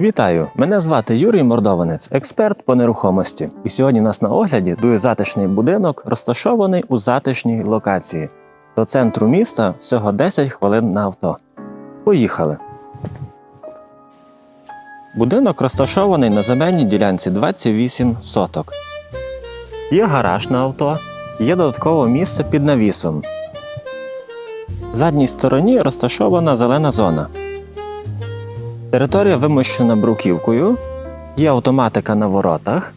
Вітаю! Мене звати Юрій Мордованець, експерт по нерухомості. І сьогодні у нас на огляді дуже затишний будинок, розташований у затишній локації. До центру міста всього 10 хвилин на авто. Поїхали. Будинок розташований на земельній ділянці 28 соток. Є гараж на авто, є додаткове місце під навісом. В задній стороні розташована зелена зона. Територія вимощена бруківкою, є автоматика на воротах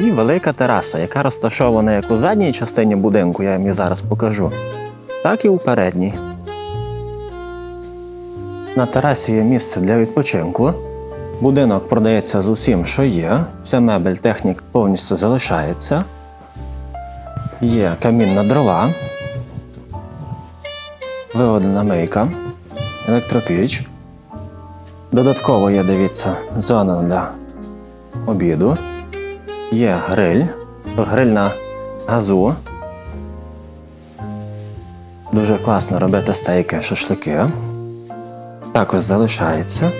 і велика тераса, яка розташована як у задній частині будинку, я вам її зараз покажу, так і у передній. На терасі є місце для відпочинку. Будинок продається з усім, що є. Вся мебель технік повністю залишається. Є камін на дрова, виведена мийка, електропіч. Додатково є, дивіться, зона для обіду. Є гриль, гриль на газу. Дуже класно робити стейки, шашлики. Також залишається.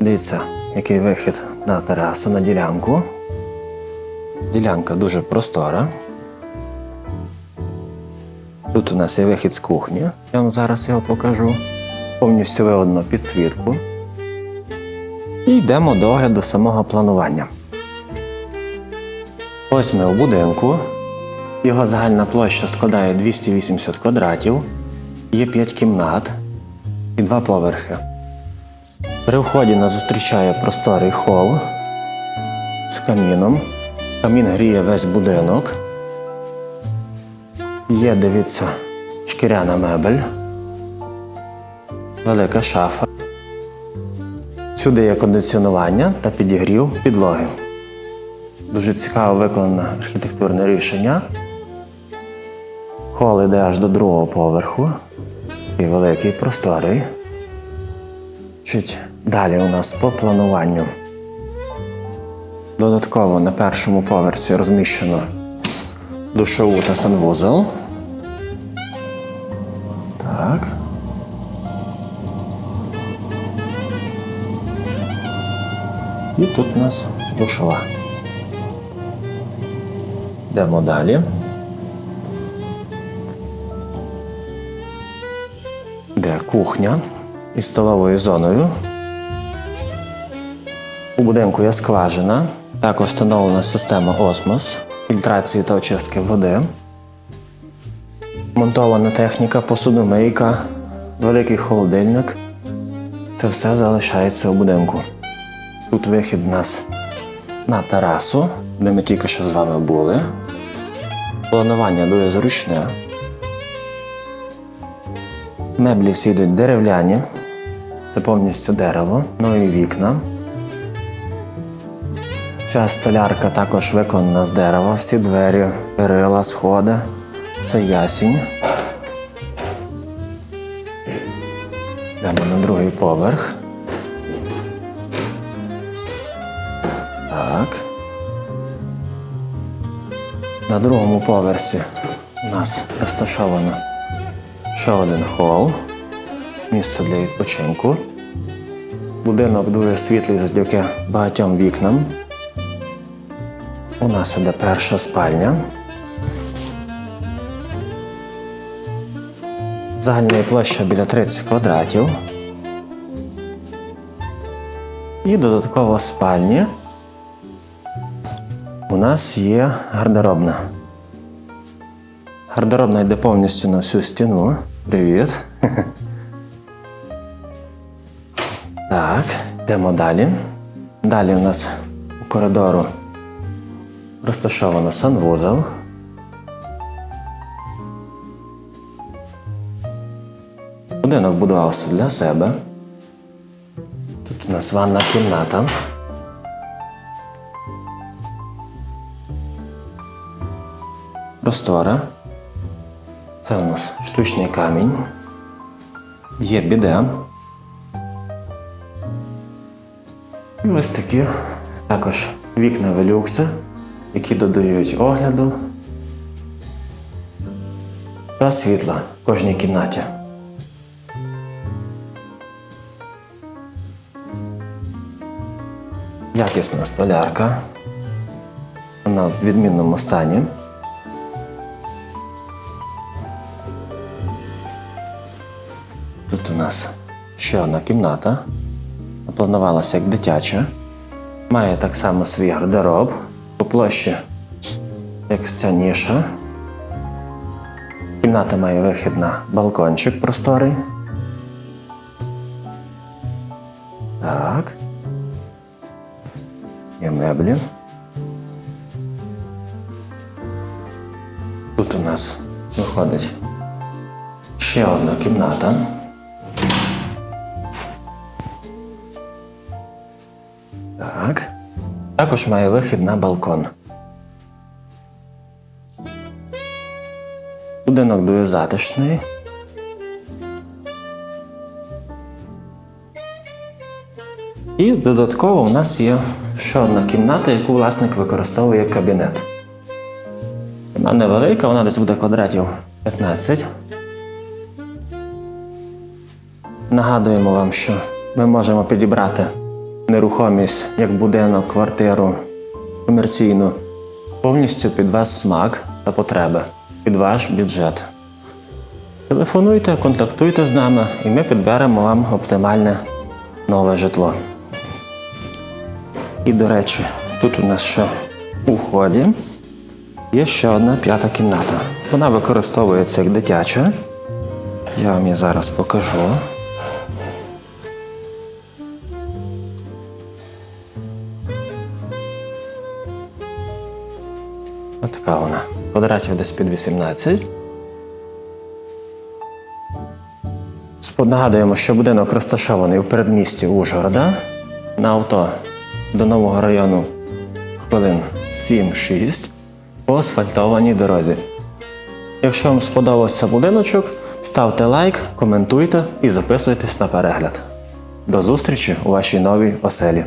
Дивіться, який вихід на терасу, на ділянку. Ділянка дуже простора. Тут у нас є вихід з кухні. Я вам зараз його покажу. Повністю виведено підсвітку. І йдемо до огляду самого планування. Ось ми у будинку. Його загальна площа складає 280 квадратів. Є 5 кімнат і 2 поверхи. При вході нас зустрічає просторий хол з каміном. Камін гріє весь будинок. Є, дивіться, шкіряна мебель, велика шафа. Сюди є кондиціонування та підігрів підлоги. Дуже цікаво виконане архітектурне рішення. Хол йде аж до другого поверху. І великий просторий. Чуть далі у нас по плануванню. Додатково на першому поверсі розміщено душову та санвузол. І тут у нас душова. Йдемо далі. Де кухня із столовою зоною. У будинку є скважина. Також встановлена система осмос, фільтрації та очистки води. Монтована техніка, посудомийка, великий холодильник. Це все залишається у будинку. Тут вихід у нас на терасу, де ми тільки що з вами були. Планування дуже зручне. Меблі всі йдуть дерев'яні. Це повністю дерево, ну і вікна. Ця столярка також виконана з дерева, всі двері, перила, сходи. Це ясінь. Йдемо на другий поверх. На другому поверсі у нас розташовано ще один хол, місце для відпочинку. Будинок дуже світлий завдяки багатьом вікнам. У нас іде перша спальня. Загальна площа біля 30 квадратів. І додатково спальні. У нас є гардеробна. Гардеробна йде повністю на всю стіну. Привіт. Так, йдемо далі. Далі у нас у коридору розташовано санвузол. Будинок будувався для себе. Тут у нас ванна кімната. Простора. Це у нас штучний камінь. Є біде. І ось такі також вікна велюкси, які додають огляду та світла в кожній кімнаті. Якісна столярка. Вона в відмінному стані. Ще одна кімната. Планувалася як дитяча. Має так само свій гардероб по площі, як ця ніша. Кімната має вихід на балкончик просторий. Так. Є меблі. Тут у нас виходить ще одна кімната. Також має вихід на балкон. Будинок дуже затишний. І додатково у нас є ще одна кімната, яку власник використовує як кабінет. Вона невелика, вона десь буде квадратів 15. Нагадуємо вам, що ми можемо підібрати нерухомість як будинок, квартиру, комерційну, повністю під ваш смак та потреби, під ваш бюджет. Телефонуйте, контактуйте з нами, і ми підберемо вам оптимальне нове житло. І, до речі, тут у нас ще у вході є ще одна п'ята кімната. Вона використовується як дитяча. Я вам її зараз покажу. Отака вона. Квадратів десь під 18. Нагадуємо, що будинок розташований у передмісті Ужгорода. На авто до нового району хвилин 7-6 по асфальтованій дорозі. Якщо вам сподобався будиночок, ставте лайк, коментуйте і записуйтесь на перегляд. До зустрічі у вашій новій оселі.